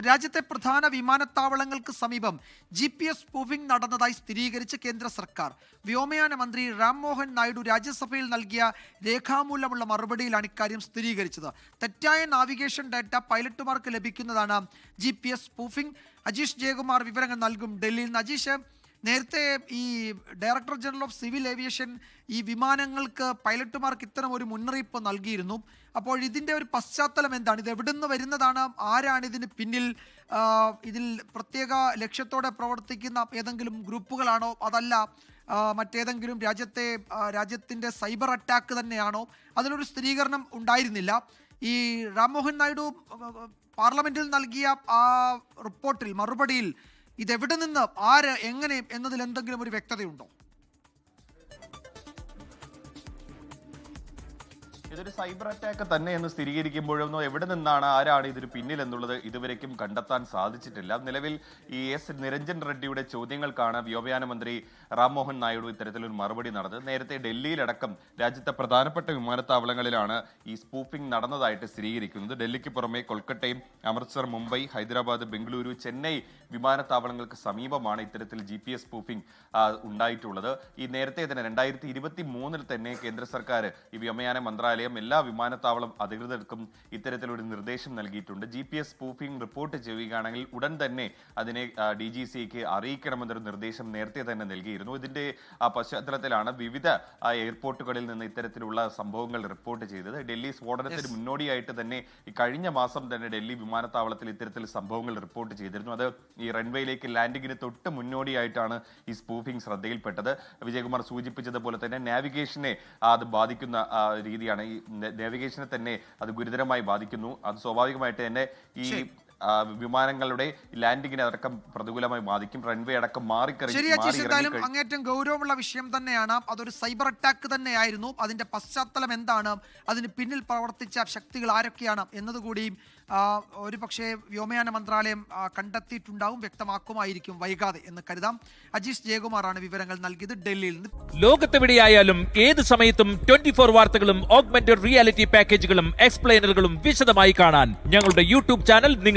രാജ്യത്തെ പ്രധാന വിമാനത്താവളങ്ങൾക്ക് സമീപം ജി പി എസ് സ്പൂഫിംഗ് നടന്നതായി സ്ഥിരീകരിച്ച കേന്ദ്ര സർക്കാർ. വ്യോമയാന മന്ത്രി രാംമോഹൻ നായിഡു രാജ്യസഭയിൽ നൽകിയ രേഖാമൂലമുള്ള മറുപടിയിലാണ് ഇക്കാര്യം സ്ഥിരീകരിച്ചത്. തെറ്റായ നാവിഗേഷൻ ഡാറ്റ പൈലറ്റുമാർക്ക് ലഭിക്കുന്നതാണ് G P S spoofing Ajeesh Jayakumar വിവരങ്ങൾ നൽകും. ഡൽഹിയിൽ നിന്ന് അജീഷ് നേരത്തെ ഈ director general of civil aviation ഈ വിമാനങ്ങൾക്ക് പൈലറ്റുമാർക്ക് ഇത്തരം ഒരു മുന്നറിയിപ്പ് നൽകിയിരുന്നു. അപ്പോൾ ഇതിന്റെ ഒരു പശ്ചാത്തലം എന്താണ്? ഇത് എവിടെ നിന്ന് വരുന്നതാണ്? ആരാണ് ഇതിന് പിന്നിൽ? ഇതിൽ പ്രത്യേക ലക്ഷ്യത്തോടെ പ്രവർത്തിക്കുന്ന ഏതെങ്കിലും ഗ്രൂപ്പുകളാണോ? അതല്ല മറ്റേതെങ്കിലും രാജ്യത്തെ രാജ്യത്തിന്റെ സൈബർ അറ്റാക്ക് തന്നെയാണോ? അതിനൊരു സ്ഥിരീകരണം ഉണ്ടായിരുന്നില്ല. ഈ രാംമോഹൻ നായിഡു പാർലമെന്റിൽ നൽകിയ ആ റിപ്പോർട്ടിൽ മറുപടിയിൽ ഇതെവിടെ നിന്ന് ആര് എങ്ങനെ എന്നതിൽ എന്തെങ്കിലും ഒരു വ്യക്തതയുണ്ടോ? ഇതൊരു സൈബർ അറ്റാക്ക് തന്നെ എന്ന് സ്ഥിരീകരിക്കുമ്പോഴൊന്നും എവിടെ നിന്നാണ് ആരാണ് ഇതിന് പിന്നിൽ എന്നുള്ളത് ഇതുവരേക്കും കണ്ടെത്താൻ സാധിച്ചിട്ടില്ല. നിലവിൽ ഈ എസ് നിരഞ്ജൻ റെഡ്ഡിയുടെ ചോദ്യങ്ങൾക്കാണ് വ്യോമയാന മന്ത്രി റാംമോഹൻ നായിഡു ഇത്തരത്തിലൊരു മറുപടി നടന്നത്. നേരത്തെ ഡൽഹിയിലടക്കം രാജ്യത്തെ പ്രധാനപ്പെട്ട വിമാനത്താവളങ്ങളിലാണ് ഈ സ്പൂഫിംഗ് നടന്നതായിട്ട് സ്ഥിരീകരിക്കുന്നത്. ഡൽഹിക്ക് പുറമെ കൊൽക്കട്ടയും അമൃത്സർ മുംബൈ ഹൈദരാബാദ് ബംഗളൂരു ചെന്നൈ വിമാനത്താവളങ്ങൾക്ക് സമീപമാണ് ഇത്തരത്തിൽ ജി പി എസ് സ്പൂഫിംഗ് ഉണ്ടായിട്ടുള്ളത്. ഈ നേരത്തെ തന്നെ രണ്ടായിരത്തി ഇരുപത്തി മൂന്നിൽ തന്നെ കേന്ദ്ര സർക്കാർ ഈ വ്യോമയാന മന്ത്രാലയം എല്ലാ വിമാനത്താവളം അധികൃതർക്കും ഇത്തരത്തിലൊരു നിർദ്ദേശം നൽകിയിട്ടുണ്ട്. G P S spoofing report ചെയ്യുകയാണെങ്കിൽ ഉടൻ തന്നെ അതിനെ ഡി ജി സിക്ക് അറിയിക്കണമെന്നൊരു നിർദ്ദേശം നേരത്തെ തന്നെ നൽകിയിരുന്നു. ഇതിന്റെ പശ്ചാത്തലത്തിലാണ് വിവിധ എയർപോർട്ടുകളിൽ നിന്ന് ഇത്തരത്തിലുള്ള സംഭവങ്ങൾ റിപ്പോർട്ട് ചെയ്തത്. ഡൽഹി സ്ഫോടനത്തിന് മുന്നോടിയായിട്ട് തന്നെ കഴിഞ്ഞ മാസം തന്നെ ഡൽഹി വിമാനത്താവളത്തിൽ ഇത്തരത്തിൽ സംഭവങ്ങൾ റിപ്പോർട്ട് ചെയ്തിരുന്നു. അത് ഈ റൺവേയിലേക്ക് ലാൻഡിങ്ങിന് തൊട്ട് മുന്നോടിയായിട്ടാണ് ഈ സ്പൂഫിംഗ് ശ്രദ്ധയിൽപ്പെട്ടത്. വിജയകുമാർ സൂചിപ്പിച്ചതുപോലെ തന്നെ നാവിഗേഷനെ അത് ബാധിക്കുന്ന രീതിയാണ് ഈ നാവിഗേഷനെ തന്നെ അത് ഗുരുതരമായി ബാധിക്കുന്നു. അത് സ്വാഭാവികമായിട്ട് തന്നെ ഈ വിമാനങ്ങളുടെ ലാൻഡിങ്ങിനെ അടക്കം പ്രതികൂലമായി ബാധിക്കും. റൺവേ അടക്കം മാറിക്കറി മാറി ഇറങ്ങി അങ്ങേറ്റം ഗൗരവമുള്ള വിഷയം തന്നെയാണ്. അതൊരു സൈബർ അറ്റാക്ക് തന്നെയായിരുന്നു. അതിന്റെ പശ്ചാത്തലം എന്താണ്? അതിന് പിന്നിൽ പ്രവർത്തിച്ച ശക്തികൾ ആരൊക്കെയാണ് എന്നതുകൂടി ആ, ഒരു പക്ഷേ വ്യോമയാന മന്ത്രാലയം കണ്ടെത്തിയിട്ടുണ്ടാവും വ്യക്തമാക്കുമായിരിക്കും. വൈകാതെ എന്ന് കരുതാം. അജീഷ് ജയകുമാറാണ് വിവരങ്ങൾ നൽകിയത് ഡൽഹിയിൽ നിന്ന്. ലോകത്തെവിടെയായാലും ഏത് സമയത്തും ട്വന്റി ഫോർ വാർത്തകളും ഓഗ്മെന്റഡ് റിയാലിറ്റി പാക്കേജുകളും എക്സ്പ്ലെയിനറുകളും വിശദമായി കാണാൻ ഞങ്ങളുടെ യൂട്യൂബ് ചാനൽ